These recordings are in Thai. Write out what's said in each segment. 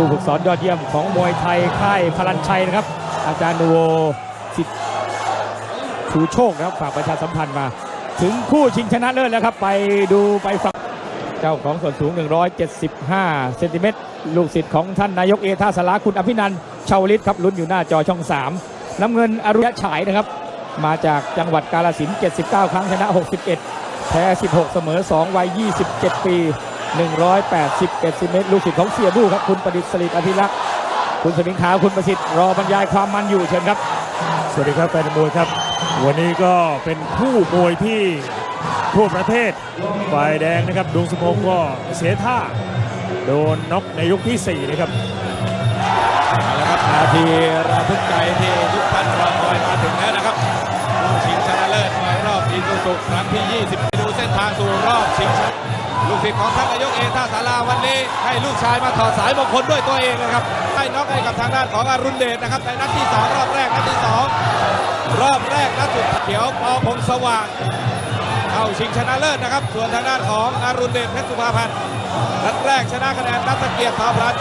ผู้ฝึกสอนยอดเยี่ยมของมวยไทยค่ายพลันชัยนะครับ อาจารย์นูโวสิทธิ์ชูโชคนะครับฝากประชาสัมพันธ์มา ถึงคู่ชิงชนะเลิศแล้วครับ ไปดูไปฟังเจ้าของส่วนสูง 175 เซนติเมตรลูกศิษย์ของท่านนายกเอท่าสลาคุณอภินันท์ชาวลิตครับลุ้นอยู่หน้าจอช่อง 3 น้ำเงินอรุณฉายนะครับ มาจากจังหวัดกาลสิน79 ครั้งชนะ 61 แพ้ 16 เสมอ 2 วัย 27 ปี 181เซนติเมตรลูกศิษย์ของเสียบู้ครับ คุณประดิษฐ์สลิดอภิรักษ์ คุณสมิงขาวคุณประสิทธิ์รอบรรยายความมันอยู่เชิญครับ สวัสดีครับแฟนมวยครับ วันนี้ก็เป็นคู่มวยที่ทั่วประเทศ ฝ่ายแดงนะครับดวงสมพงศ์ก็เสียท่า โดนน็อกในยกที่ 4 นะครับเอาละครับนาทีระทึกใจที่ทุกท่านรอคอยมาถึงแล้วนะครับผู้ชิงชนะเลิศในรอบอีซูซุครั้งที่ 20ไปดูเส้นทางสู่รอบชิงชนะ ลูกศิษย์ของท่านนายกเอท่าสาราวันนี้ให้ลูกชายมาถอดสายมงคลด้วยตัวเองนะครับให้น็อกให้กับทางด้านของอรุณเดชนะครับในนัดที่2รอบแรกนัดที่2รอบแรกนัดสุดเขียวปอพงสว่างเข้าชิงชนะเลิศนะครับ ส่วนทางด้านของอรุณเดชเพชรสุภาพันธ์นัดแรกชนะคะแนนนัทเกียรติทอพราน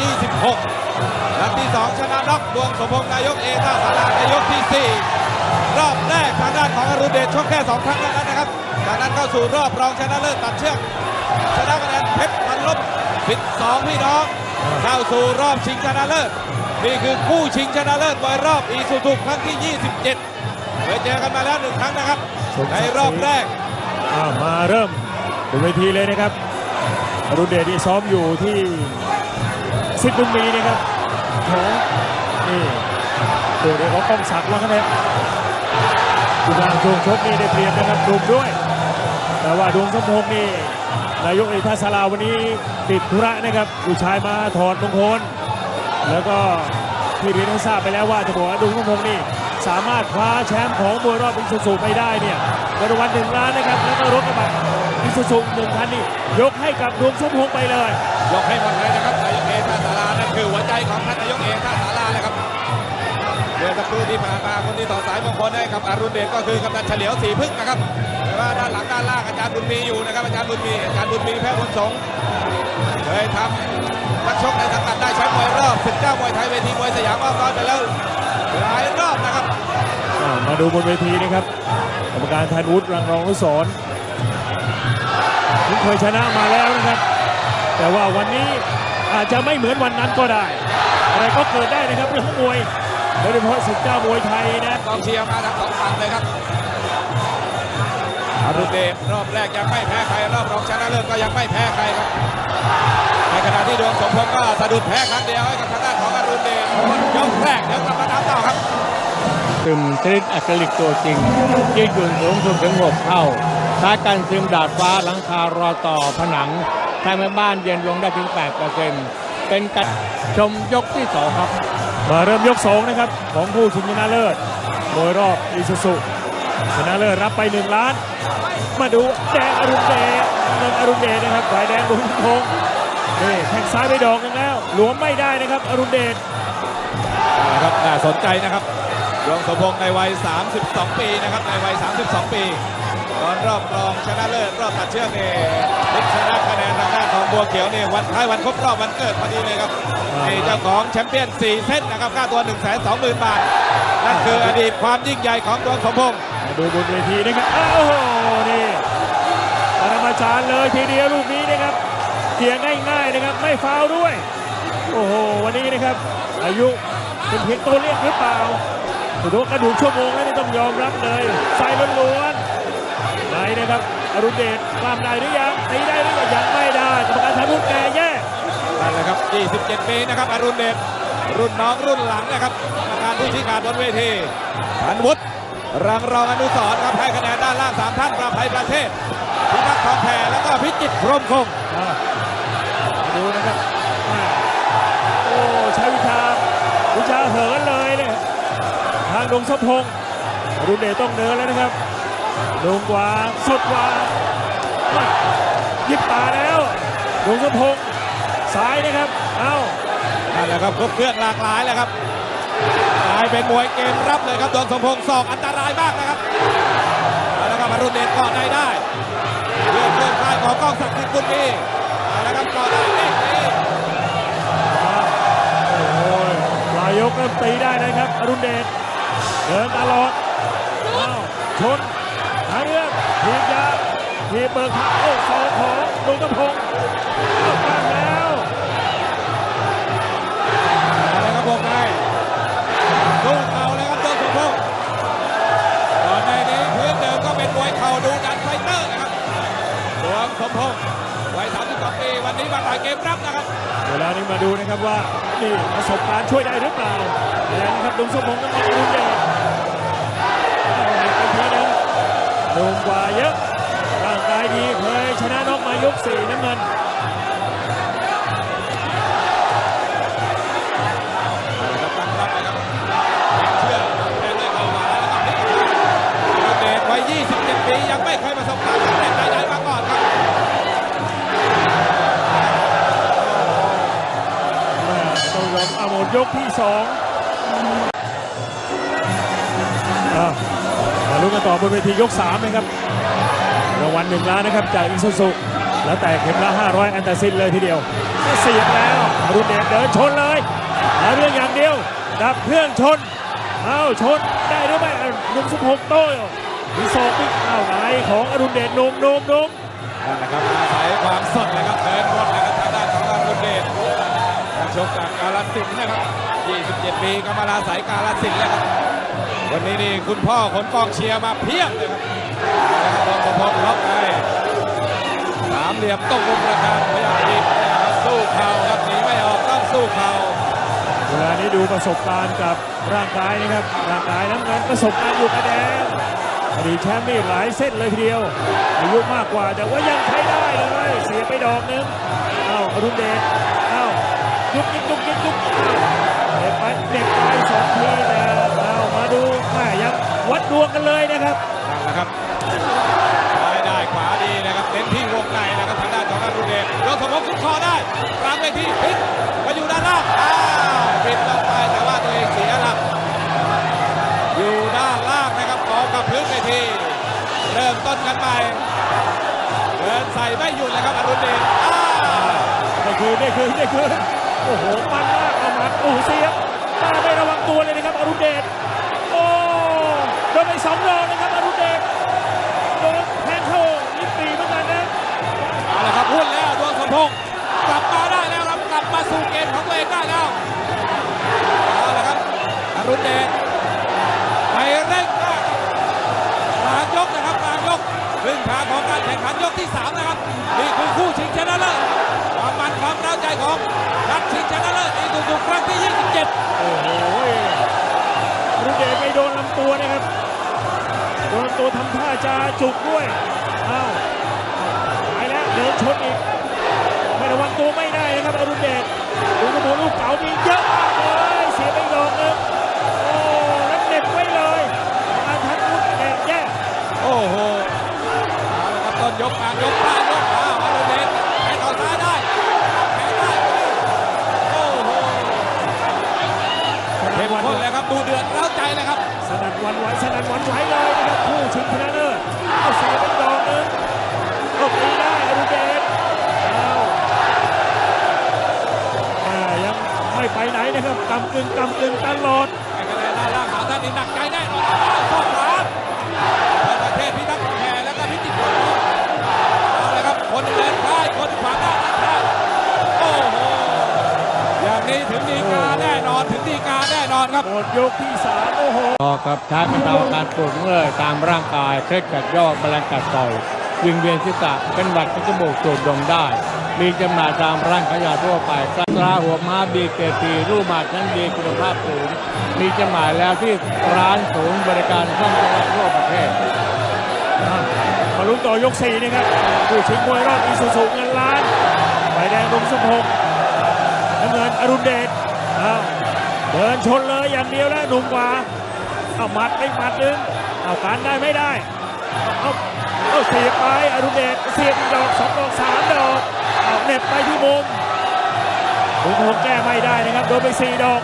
26นัดที่ 2 ชนะน็อกดวงสมพงษ์นายกเอท่าสาราในยกที่ 4 รอบแรกทางด้านของอรุณเดชชกแค่ 2 ครั้งเท่านั้นนะครับ จากนั้นเข้าสู่รอบรองชนะเลิศตัดเชือก 12 พี่น้อง เข้าสู่รอบชิงชนะเลิศ นี่คือคู่ชิงชนะเลิศวายรอบอีสุสุกครั้งที่ 27 เคยเจอกันมาแล้วหนึ่งครั้งนะครับ ในรอบแรกมาเริ่มบนเวทีเลยนะครับรุ่นเดชที่ซ้อมอยู่ที่ซิดบุญมีนะครับนี่ตัวเด็กของก้องศักแล้วคากันเถอยดูการดวงชกนี่ได้เปรียบนะครับดูด้วย แต่ว่าดวงสมพงนี่ นายกเอกทัศลาวันนี้ติดธุระนะครับลูกชายมาถอดมงคล แล้วก็ที่เรียนให้ทราบไปแล้วว่าจะบอกว่าดวงมพงษ์นี่สามารถคว้าแชมป์ของมวยรอบอิสุสุไปได้เนี่ยเงินรางวัลหนึ่งล้านนะครับ แล้วก็รถกระบะอิสุสุหนึ่งคันนี่ยกให้กับดวงสมพงษ์ไปเลย ยกให้หมดเลยนะครับนายกเอท่าสารานั่นคือหัวใจของท่านนายกเอท่าสาราเลยครับเมื่อสักครู่ที่ผ่านมาคนที่ต่อสายมงคลให้กับอรุณเดชก็คือกำนันเฉลียวสีพึ่งนะครับานล่างอาจารย์บุญมีอยู่นะครับอาจารย์บุญมีอาจารย์บุญมีแพ้บุญสงฆ์เคยทำนักชกในสังกัดได้แชมป์มวยรอบศึกเจ้ามวยไทยเวทีมวยสยามอ้อมน้อยไปแล้วหลายรอบนะครับอ่ามาดูบนเวทีนะครับกรรมการแทนวุฒิรังรองนุสรณ์ที่เคยชนะมาแล้วนะครับ แต่ว่าวันนี้อาจจะไม่เหมือนวันนั้นก็ได้ อะไรก็เกิดได้นะครับเรื่องของมวยโดยเฉพาะศึกเจ้ามวยไทยนะกองเชียร์มาทั้งสองฝั่งเลยครับอรุณ เดชรอบแรกยังไม่แพ้ใคร รอบรองชนะเลิศก็ยังไม่แพ้ใครครับ ในขณะที่ดวงสมพงษ์ก็สะดุดแพ้ครั้งเดียวให้กับทางด้านของอรุณเดชยกแรกเดี๋ยวกลับมาตามต่อครับซึมชนิดอะคริลิกตัวจริงยืดหยุ่นสูงสุดถึง6เท่าใช้กันซึมดาดฟ้าหลังคารอต่อผนังทำให้บ้านเย็นลงได้ถึง 8%เป็นการชมยกที่ 2 ครับ มาเริ่มยกสองนะครับ ของผู้ชิงชนะเลิศโดยรอบอีซูซุ ชนะเลิศรับไป 1 ล้าน มาดูแดงอรุณเดชเงินอรุณเดชนะครับฝ่ายแดงลุงพงษ์นี่แทงซ้ายไปดอกหนึงแล้วหลวมไม่ได้นะครับ อรุณเดชนะครับน่าสนใจนะครับดวงสมพงษ์ในวัย 32 ปีนะครับในวัย 32 ปีตอนรอบรองชนะเลิศรอบตัดเชือกนี่พลิกชนะคะแนนทางด้านของบัวเขียวนี่วันท้ายวันครบรอบวันเกิดพอดีเลยครับนี่เจ้าของแชมเปี้ยน 4 เส้นนะครับค่าตัว 1 2 0 0 0 0 บาท นั่นคืออดีตความยิ่งใหญ่ของดวงสมพงษ์มา ดูบนเวทีนะครับโอ้โหนี่ปรมาจารย์เลยทีเดียวลูกนี้นะครับเกียง่ายๆนะครับไม่ฟาวด้วย โอ้โหวันนี้นะครับ อายุเป็นเพียงตัวเลขหรือเปล่าถือว่ากระดูกชั่วโมงแล้วนี่ต้องยอมรับเลยไฟล้วนๆไหนนะครับอรุณเดชกล้ามได้หรือยังตีได้หรือยังไม่ได้กรรมการทำรุ่นแก่แย่นั่นแหละครับ 27 ปีนะครับอรุณเดชรุ่นน้องรุ่นหลังนะครับกรรมการผู้ชี้ขาดบนเวทีพันวุฒิ รังรองอนุสรณ์ครับให้คะแนนด้านล่าง3ท่านประภัยประเทศพิทักษ์ทองแผ่แล้วก็พิจิตรพรหมคงอะดูนะครับอะโอ้ใช้วิชาวิชาเหินเลยเนี่ยทางดงสมพงษ์อรุณเดชต้องเดินแล้วนะครับลงกว่าสุดกว่ามายิบตาแล้วดงสมพงษ์ซ้ายนะครับ เอ้านั่นแหละครับครบเครื่องหลากหลายแล้วครับ กลายเป็นมวยเกมรับเลยครับดวงสมพงษ์ศอกอันตรายมากนะครับเอาละครับอรุณเดชเกาะในได้เรื่องเครื่องค่ายของกล้องศักดิ์สิทธิ์บุญมีเอาละครับเกาะได้เด้งดีเริ่มตีได้นะครับอรุณเดชเดินตลอดอ้าวชนหาเรื่องทีบยาทีเบิกทางโอ้สองของลุงกระพงศ์ เกมรับนะครับ เวลานี้มาดูนะครับว่านี่ประสบการณ์ช่วยได้หรือเปล่าแล้วนะครับลุงสมพงษ์น้ำมันอรุณเดชเอาอีกทีนึงหนุ่มกว่าเยอะร่างกายดีเคยชนะน็อกมายกสี่น้ำเงิน สองอะมาลุ้นกันต่อบนเวทียกสามนะครับรางวัลหนึ่งล้านนะครับจากอิซูซุแล้วแต่เข็มละ 500 อันตรซินเลยทีเดียวเสียบแล้วอรุณเดชเดินชนเลยหาเรื่องอย่างเดียว ดับเครื่องชน เอาชนได้หรือไม่อะหนุ่มสุพงษ์โต้มีศอกอีกเอาไงของอรุณเดชนมนมนมนั่นแหละครับอาศัยความสดเลยครับเดินหมดเลยครับทางด้านของอรุณเดชนักชกจากกาลสินธุ์นะครับ 27 ปีก็มาอาศัยกาลสินธุ์แล้วครับ วันนี้นี่คุณพ่อขนกองเชียร์มาเพียบเลยครับเอลพงล็อกในสามเหลี่ยมต้องมุมประธานพยายามดีบสู้เข่าครับหนีไม่ออกต้องสู้เข่าเวลานี้ดูประสบการณ์กับร่างกายนะครับร่างกายน้ำเงินประสบการณ์อยู่กระแดงอดีตแชมป์นี่หลายเส้นเลยทีเดียว อายุมากกว่าแต่ว่ายังใช้ได้เลยเสียไปดอกหนึงเอ้าอรุณเดชเอ้ายุบยิกยุบยิกยุบ เอ้าเด็กไปเด็กไปสองทีแต่เอ้ามาดูแม่ยังวัดดวงกันเลยนะครับนั่นแหละครับซ้ายได้ขวาดีนะครับเน้นที่วงในนะครับทางด้านของอรุณเดชยกสมองขึ้นคอได้กลางเวทีพลิกมาอยู่ด้านล่างอ้าวปิดลงไปแต่ว่าตัวเองเสียหลักอยู่ด้านล่างนะครับกองกับพื้นเวทีเริ่มต้นกันใหม่เดินใส่ไม่หยุดเลยครับอรุณเดชอ้าวได้คืนได้คืนได้คืนโอ้โหมันมาก เอามาโอ้เสียบตาไม่ระวังตัวเลยนะครับอรุณเดชโอ้โดนไปสองรองนะครับอรุณเดชโดนแทงเข้าลิ้นปีเหมือนกันนะเอาละครับพุ่นแล้วดวงสมพงษ์กลับมาได้แล้วครับกลับมาสู่เกมของตัวเองได้แล้วเอาละครับอรุณเดชไปเร่งมากกลางยกนะครับกลางยกครึ่งทางของการแข่งขันยกที่สามนะครับนี่คือคู่ชิงชนะเลิศ ความมันความร้าวใจของนักชิงชนะเลิศอีกทุกๆครั้งที่ 27 โอ้โหอรุณเดชไปโดนลำตัวนะครับ โดนลำตัวทำท่าจะจุกด้วย อ้าวไปแล้วเดินชนอีก ไม่ระวังตัวไม่ได้นะครับอรุณเดชดูกระโดดลูกเก๋ามีเยอะมากเลยเสียไปดอกหนึงโอ้แล้วเด็บไว้เลยอาทันลูกเด็กแย่โอ้โหเอาละครับต้นยกกลางยกกลางย ไหวสนั่นหวันไหวเลยนะครับผู้ชิงชนะเลิศเอาเสียเป็นดอกนึงก็ตีได้อรุเดชเอาอ่ยังไม่ไปไหนนะครับกำกึ่งกำกึ่งตลอดไอ้คะแนนด้านล่างขาท่านนี่หนักใจแน่นอน อนครับ หมดยกที่สามโอ้โหออกกับช้าบรรเทาอาการปวดเมื่อยตามร่างกายเคล็ดกัดย่อแมลงกัดต่อยวิงเวียนศีรษะเป็นหวัดที่จมูกสูดดมได้ มีจำหน่ายตามร้านขายยาทั่วไปตราหัวม้าบีเกปีรูปมาชั้นดีคุณภาพสูง มีจำหน่ายแล้วที่ร้านศูนย์บริการซ่อมจังหวัดทั่วประเทศมาลุ้นต่อยกสี่นะครับผู้ชิงมวยรอบอีสุสุเงินล้านไฟแดงลงสมพงษ์น้ำเงินอรุณเดชอ้าว เดินชนเลยอย่างเดียวแล้วหนุ่มกว่าเอาหมัดไปหมัดนึงเอาการได้ไม่ได้เอาเอาเสียบไปอรุณเดชเสียบดอกสองดอกสามดอกเอาเน็บไปที่มุมลุงพงแก้ไม่ได้นะครับโดนไปสี่ดอก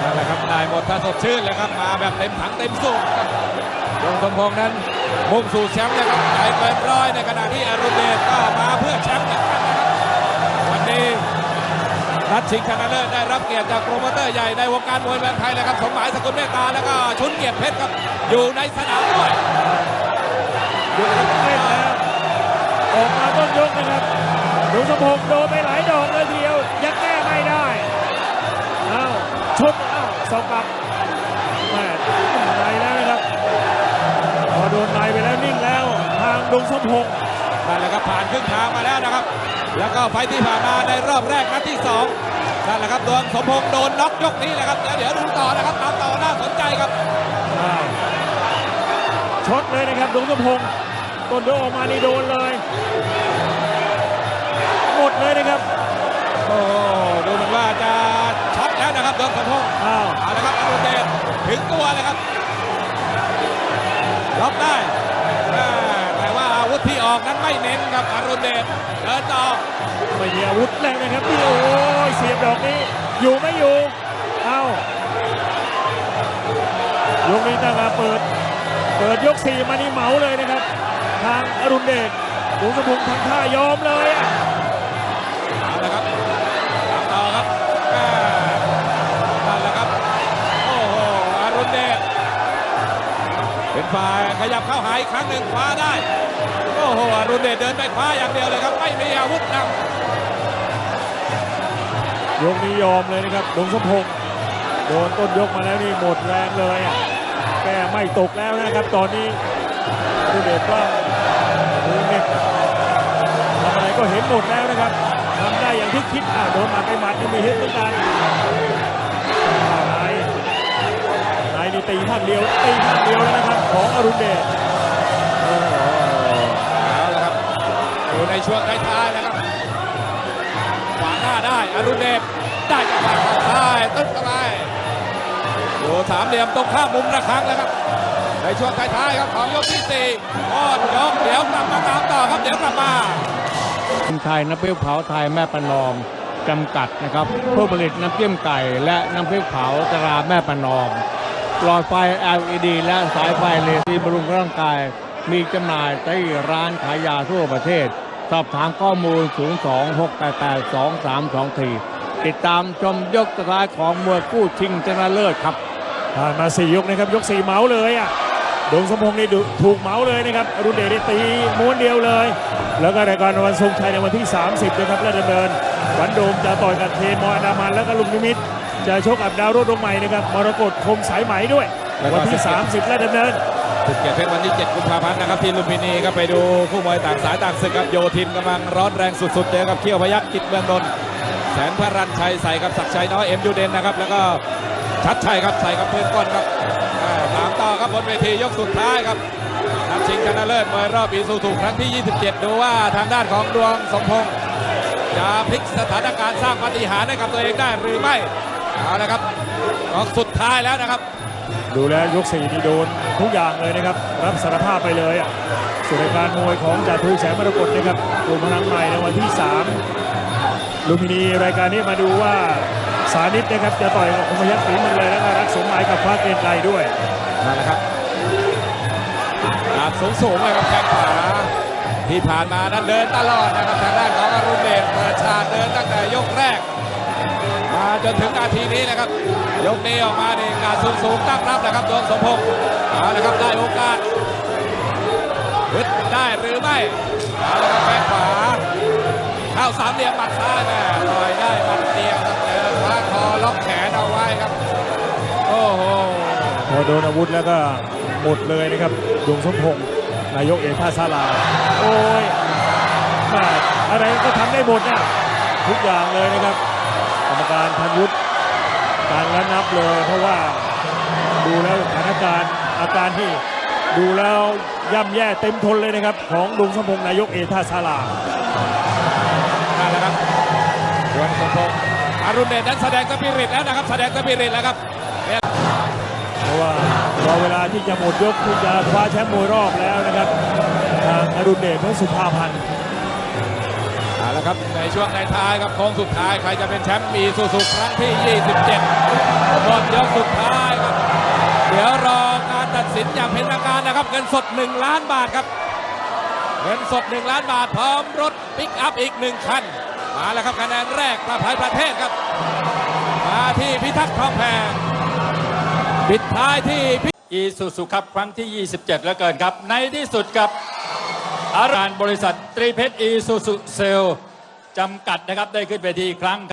นั่นแหละครับได้หมดถ้าสดชื่นเลยครับมาแบบเต็มถังเต็มสูบดวงสมพงษ์นั้นมุ่งสู่แชมป์เลยครับใจเกินร้อยในขณะที่อรุณเดชก็มาเพื่อแชมป์อนกันนะครับวั นัดชิงชนะเลิศได้รับเกียรติจากโปรโมเตอร์ใหญ่ในวงการมวยเมืองไทยเลยครับสมหมายสกุลเมตตาแล้วก็ชุนเกียรติเพชรครับอยู่ในสนามด้วยดูครับเล่นแล้วออกมาต้นยกนะครับดวงสมพงษ์โดนไปหลายดอกเลยทีเดียวยังแก้ไม่ได้เอ้าวชนอ้าสองกับแม่ในแล้วนะครับพอโดนในไปแล้วนิ่งแล้วทางดวงสมพงษ์ นั่นแหละครับผ่านครึ่งทางมาแล้วนะครับ แล้วก็ไฟท์ที่ผ่านมาในรอบแรกนัดที่สองนั่นแหละครับดวงสมพงษ์โดนน็อกยกนี้แหละครับเดี๋ยวเดี๋ยวดูต่อนะครับตามต่อน่าสนใจครับอ้าวช็อตเลยนะครับดวงสมพงษ์ต้นยกออกมานี่โดนเลยหมดเลยนะครับโอ้โหดูเหมือนว่าจะช็อตแล้วนะครับดวงสมพงษ์อ้าวเอาละครับอรุณเดชถึงตัวเลยครับล็อกได้อ่าแต่ว่า อาวุธที่ออกนั้นไม่เน้นครับอรุณเดชเดินต่อไม่มีอาวุธแล้วนะครับนี่โอ้ยเสียบดอกนี้ อยู่ไม่อยู่ เอ้ายกนี้ตั้งแต่เปิด เปิดยกสี่มานี่เหมาเลยนะครับ ทางอรุณเดชหลวงสมพงษ์ทำท่ายอมเลยอะเอาละครับตามต่อครับอ่านั่นแหละครับ โอ้โหอรุณเดชเป็นฝ่ายขยับเข้าหาอีกครั้งหนึ่งคว้าได้โอ้โหอรุณเดชเดินไปคว้าอย่างเดียวเลยครับ ไม่มีอาวุธนำยกนี้ยอมเลยนะครับหลวงสมพงษ์โดนต้นยกมาแล้วนี่หมดแรงเลยอะแก้ไม่ตกแล้วนะครับ ตอนนี้อรุณเดชว่ามือเน็ตทำอะไรก็เห็นหมดแล้วนะครับทำได้อย่างที่คิดอะโดนหมัดไปหมัดยังมีเห็นเหมือนกันนายนี่ตีท่านเดียวตีท่านเดียวแล้วนะครับ ของอรุณเดช อยู่ในช่วงท้ายๆแล้วครับขวางหน้าได้อรุณเดชได้จังหวะเข้าซ้ายตึ๊ดเข้าไปอยู่สามเหลี่ยมตรงข้ามมุมระฆังแล้วครับในช่วงท้ายๆครับของยกที่สี่อ้อนยกเดี๋ยวกลับมาตามต่อครับเดี๋ยวกลับมาทีมไทยน้ำพริกเผาไทยแม่ประนอมจำกัดนะครับผู้ผลิตน้ำจิ้มไก่และน้ำพริกเผาตราแม่ประนอมหลอดไฟ LED และสายไฟเลเซอร์บำรุงร่างกาย มีจำหน่ายที่ร้านขายยาทั่วประเทศ สอบถามข้อมูล 026882324 ติดตามชมยกสุดท้ายของมวยกู้ชิงชนะเลิศครับผ่านมาสี่ยกนะครับ ยกสี่เหมาเลยอะดวงสมพงษ์นี่ถูกเหมาเลยนะครับ รุณเดชได้ตีม้วนเดียวเลย แล้วก็รายการวันทรงชัยในวันที่ 30นะครับและดำเนินวันโดมจะต่อยกับเทนมออนามันแล้วก็ลุงนิมิตจะชกกับดาวโรดดวงใหม่นะครับมรกตคมสายไหมด้วย วันที่ 30และดำเนิน สุดเกียรติเพชรวันที่ 7 กุมภาพันธ์นะครับที่ลุมพินีก็ไปดูคู่มวยต่างสายต่างศึกครับโยธินกำลังร้อนแรงสุดๆเจอกับเขี้ยวพยักจิตเมืองนนท์แสนพระรันชัยใส่กับศักชัยน้อยเอ็มยูเดนนะครับแล้วก็ชัดชัยครับใส่กับปืนก้อนครับอ่าตามต่อครับบนเวทียกสุดท้ายครับนัดชิงชนะเลิศมวยรอบอีซูซูครั้งที่ 27 ดูว่าทางด้านของดวงสมพงษ์จะพลิกสถานการณ์สร้างปาฏิหาริย์ให้กับตัวเองได้หรือไม่เอาละครับออกสุดท้ายแล้วนะครับ ดูแลยกสี่นี่โดนทุกอย่างเลยนะครับ รับสารภาพไปเลยอะส่วนรายการมวยของจ่าทุยแสงมรกตนะครับกลุ่มพลังใหม่ในวันที่ 3 ลุมพินีรายการนี้มาดูว่าสานิตนะครับจะต่อยกับคมยักษ์ฝีมือเลยแล้วก็รักสมหมายกับฟ้าเกรียงไกรด้วยนั่นแหละครับดาบสูงสูงเลยครับแข้งขวาที่ผ่านมานั้นเดินตลอดนะครับทางด้านของอรุณเดชเปิดฉากเดินตั้งแต่ยกแรก จนถึงนาทีนี้นะครับ ยกนี้ออกมาในการสูงสูงตั้งรับนะครับดวงสมพงษ์เอาละครับได้โอกาสฮึดได้หรือไม่เอาละครับแข้งขวาเข้าสามเหลี่ยมหมัดซ้ายแม่ต่อยได้หมัดเดียวครับเจอคว้าคอล็อกแขนเอาไว้ครับโอ้โหพอโดนอาวุธแล้วก็หมดเลยนะครับดวงสมพงษ์นายกเอกท่าศาลาโอ้ยแม่อะไรก็ทำได้หมดนะทุกอย่างเลยนะครับ รรมการพันยุทธการระนับเลย เพราะว่าดูแล้วสถานการณ์อาการที่ดูแล้วย่ำแย่เต็มทนเลยนะครับ ของดวงสมพงษ์นายกเอกท่าศาลานั่นแหละครับดวงสมพงษ์อรุณเดชนั้นแสดงสปิริตแล้วนะครับ แสดงสปิริตแล้วครับเพราะว่ารอเวลาที่จะหมดยกที่จะคว้าแชมป์มวยรอบแล้วนะครับทางอรุณเดชเพชรสุภาพันธ์เอา ครับในช่วงในท้ายครับโค้งสุดท้ายใครจะเป็นแชมป์มีสุสุครั้งที่ 27หมดยกสุดท้ายครับ เดี๋ยวรอการตัดสินอย่างเป็นทางการนะครับเงินสด 1 ล้านบาทครับ เงินสด 1 ล้านบาทพร้อมรถปิกอัพอีก 1 คัน มาแล้วครับคะแนนแรกประภัยประเทศครับ มาที่พิทักษ์ทองแพงปิดท้ายที่อีสุสุครับครั้งที่ 27 แล้วเกินครับ ในที่สุดกับอารารบริษัทตรีเพชรอีสุสุเซล จำกัดนะครับได้ขึ้นไปทีอีกครั้ง